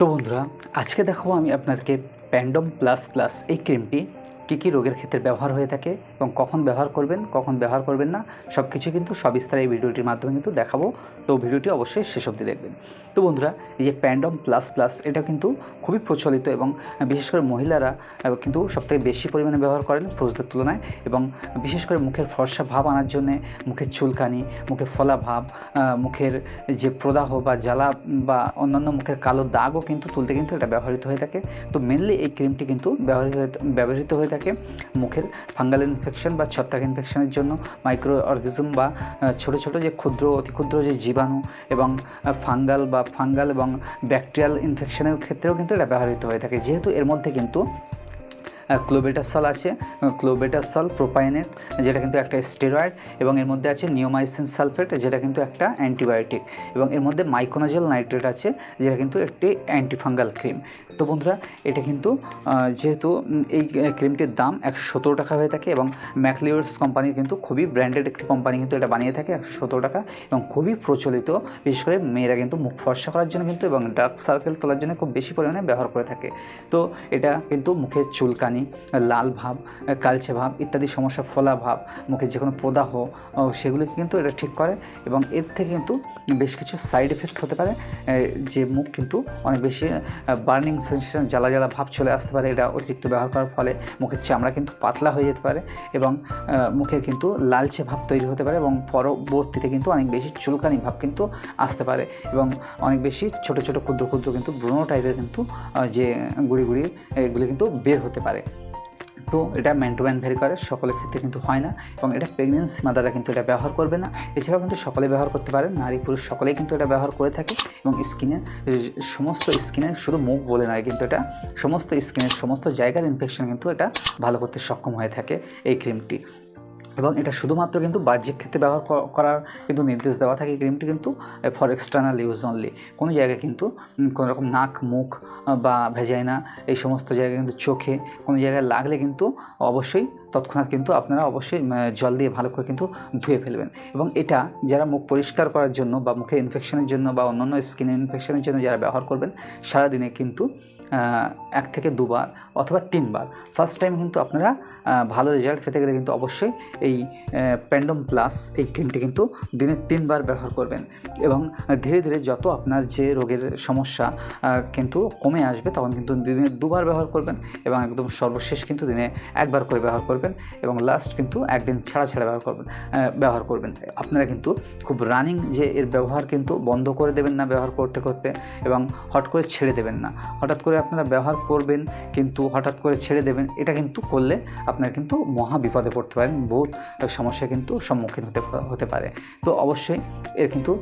তো বন্ধুরা আজকে দেখাবো আমি আপনাকে প্যান্ডম প্লাস প্লাস এই ক্রিমটি কী কী রোগের ক্ষেত্রে ব্যবহার হয়ে থাকে এবং কখন ব্যবহার করবেন, কখন ব্যবহার করবেন না সব কিছু কিন্তু সবিস্তারে এই ভিডিওটির মাধ্যমে কিন্তু দেখাবো। তো ভিডিওটি অবশ্যই শেষ অবধি দেখবেন। তো বন্ধুরা, এই যে প্যান্ডম প্লাস প্লাস, এটা কিন্তু খুবই প্রচলিত এবং বিশেষ করে মহিলারা কিন্তু সবথেকে বেশি পরিমাণে ব্যবহার করেন পুরুষদের তুলনায় এবং বিশেষ করে মুখের ফর্সা ভাব আনার জন্যে মুখের চুলকানি মুখে ফলা ভাব মুখের যে প্রদাহ বা জ্বালা বা অন্যান্য মুখের কালো দাগও কিন্তু তুলতে কিন্তু এটা ব্যবহৃত হয়ে থাকে। তো মেনলি এই ক্রিমটি কিন্তু ব্যবহৃত ব্যবহৃত হয়ে থাকে। মুখের ফাঙ্গাল ইনফেকশন বা ছত্রাক ইনফেকশনের জন্য মাইক্রো অর্গিজম বা ছোট ছোট যে ক্ষুদ্র, অতি ক্ষুদ্র যে জীবাণু এবং ফাঙ্গাল বা ফাঙ্গাল এবং ব্যাকটেরিয়াল ইনফেকশনের ক্ষেত্রেও কিন্তু এটা ব্যবহৃত হয়ে থাকে। যেহেতু এর মধ্যে কিন্তু ক্লোবেটাসল আছে ক্লোবেটাসল প্রোপাইনেট যেটা কিন্তু একটা স্টেরয়েড এবং এর মধ্যে আছে নিওমাইসিন সালফেট যেটা কিন্তু একটা অ্যান্টিবায়োটিক এবং এর মধ্যে মাইকোনাজল নাইট্রেট আছে, যেটা কিন্তু একটি অ্যান্টিফাঙ্গাল ক্রিম তো বন্ধুরা, এটা কিন্তু যেহেতু এই ক্রিমটির দাম একশো সতেরো টাকা হয়ে থাকে, এবং ম্যাকলিওর্স কোম্পানি কিন্তু খুবই ব্র্যান্ডেড একটি কোম্পানি কিন্তু এটা বানিয়ে থাকে, একশো সতেরো টাকা, এবং খুবই প্রচলিত, বিশেষ করে মেয়েরা কিন্তু মুখ ফর্সা করার জন্য কিন্তু, এবং ডার্ক সার্কেল তোলার জন্য খুব বেশি পরিমাণে ব্যবহার করে থাকে। তো এটা কিন্তু মুখের চুলকানি লাল ভাব, কালচে ভাব ইত্যাদি সমস্যা, ফোলা ভাব, মুখে যে কোনো প্রদাহ সেগুলিকে কিন্তু এটা ঠিক করে এবং এর থেকে কিন্তু বেশ কিছু সাইড এফেক্ট হতে পারে যে মুখ কিন্তু অনেক বেশি বার্নিং সেন্সেশন জ্বালা জ্বালা ভাব চলে আসতে পারে, এটা অতিরিক্ত ব্যবহার করার ফলে মুখের চামড়া কিন্তু পাতলা হয়ে যেতে পারে এবং মুখের কিন্তু লালচে ভাব তৈরি হতে পারে এবং পরবর্তীতে কিন্তু অনেক বেশি চুলকানি ভাব কিন্তু আসতে পারে এবং অনেক বেশি ছোট ছোট, ক্ষুদ্র ক্ষুদ্র কিন্তু ব্রণ টাইপের কিন্তু যে গুড়ি গুড়ি, এগুলি কিন্তু বের হতে পারে। তো এটা ম্যান টু ম্যান ভেরি করে, সকলের ক্ষেত্রে কিন্তু হয় না এবং এটা প্রেগনেন্সি মাদারা কিন্তু এটা ব্যবহার করবে না। এছাড়াও কিন্তু সকলে ব্যবহার করতে পারে, নারী পুরুষ সকলেই কিন্তু এটা ব্যবহার করে থাকে এবং স্কিনের সমস্ত স্কিনের শুধু মুখ বলে নয়, কিন্তু এটা সমস্ত স্কিনের সমস্ত জায়গার ইনফেকশন কিন্তু এটা ভালো করতে সক্ষম হয়ে থাকে এই ক্রিমটি এবং এটা শুধুমাত্র কিন্তু বাহ্যিক ক্ষেত্রে ব্যবহার করার কিন্তু নির্দেশ দেওয়া থাকে ক্রিমটি কিন্তু ফর এক্সটার্নাল ইউজ অনলি কোনো জায়গায় কিন্তু কোনো রকম নাক, মুখ বা ভেজাইনা এই সমস্ত জায়গায় কিন্তু চোখে কোনো জায়গায় লাগলে কিন্তু অবশ্যই তৎক্ষণাৎ কিন্তু আপনারা অবশ্যই জল দিয়ে ভালো করে কিন্তু ধুয়ে ফেলবেন। এবং এটা যারা মুখ পরিষ্কার করার জন্য বা মুখে ইনফেকশনের জন্য বা অন্যান্য স্কিন ইনফেকশনের জন্য যারা ব্যবহার করবেন, সারাদিনে কিন্তু এক থেকে দুবার অথবা তিনবার। ফার্স্ট টাইম কিন্তু আপনারা ভালো রেজাল্ট পেতে গেলে কিন্তু অবশ্যই এই প্যান্ডম প্লাস এই ক্রিমটি কিন্তু দিনে তিনবার ব্যবহার করবেন। এবং ধীরে ধীরে যত আপনার যে রোগের সমস্যা কিন্তু কমে আসবে, তখন কিন্তু দিনে দুবার ব্যবহার করবেন এবং একদম সর্বশেষ কিন্তু দিনে একবার করে ব্যবহার করবেন এবং লাস্ট কিন্তু একদিন ছাড়া ছাড়া ব্যবহার করবেন ব্যবহার করবেন। আপনারা কিন্তু খুব রানিং যে এর ব্যবহার কিন্তু বন্ধ করে দেবেন না ব্যবহার করতে করতে এবং হট করে ছেড়ে দেবেন না। হঠাৎ করে আপনারা ব্যবহার করবেন কিন্তু হঠাৎ করে ছেড়ে দেবেন, এটা কিন্তু করলে আপনারা কিন্তু মহা বিপদে পড়তে পারেন। বহুত সমস্যা কিন্তু সম্মুখীন হতে হতে পারে। তো অবশ্যই এর কিন্তু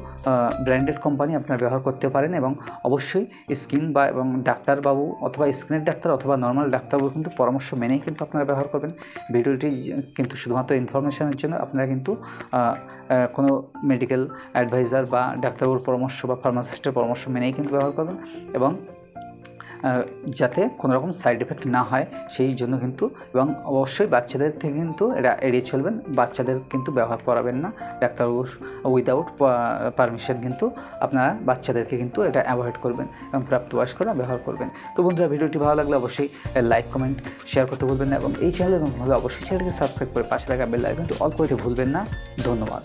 ব্র্যান্ডেড কোম্পানি আপনারা ব্যবহার করতে পারেন এবং অবশ্যই স্কিন বা এবং ডাক্তারবাবু অথবা স্কিনের ডাক্তার অথবা নর্মাল ডাক্তারবাবু কিন্তু পরামর্শ মেনেই কিন্তু আপনারা ব্যবহার করবেন। ভিডিওটি কিন্তু শুধুমাত্র ইনফরমেশনের জন্য আপনারা কিন্তু কোনো মেডিকেল অ্যাডভাইজার বা ডাক্তারবাবুর পরামর্শ বা ফার্মাসিস্টের পরামর্শ মেনেই কিন্তু ব্যবহার করবেন এবং যাতে কোনো রকম সাইড এফেক্ট না হয়, সেই জন্য কিন্তু এবং অবশ্যই বাচ্চাদের থেকে কিন্তু এটা এড়িয়ে চলবেন। বাচ্চাদের কিন্তু ব্যবহার করাবেন না। ডাক্তারবাবু উইদাউট পারমিশন কিন্তু আপনারা বাচ্চাদেরকে কিন্তু এটা অ্যাভয়েড করবেন এবং প্রাপ্তবয়স্করা ব্যবহার করবেন। তো বন্ধুরা, ভিডিওটি ভালো লাগলে অবশ্যই লাইক কমেন্ট শেয়ার করতে ভুলবেন না এবং এই চ্যানেলে হলে অবশ্যই চ্যানেলকে সাবস্ক্রাইব করে পাশে থাকা বেল আইকনটি অল করতে ভুলবেন না। ধন্যবাদ।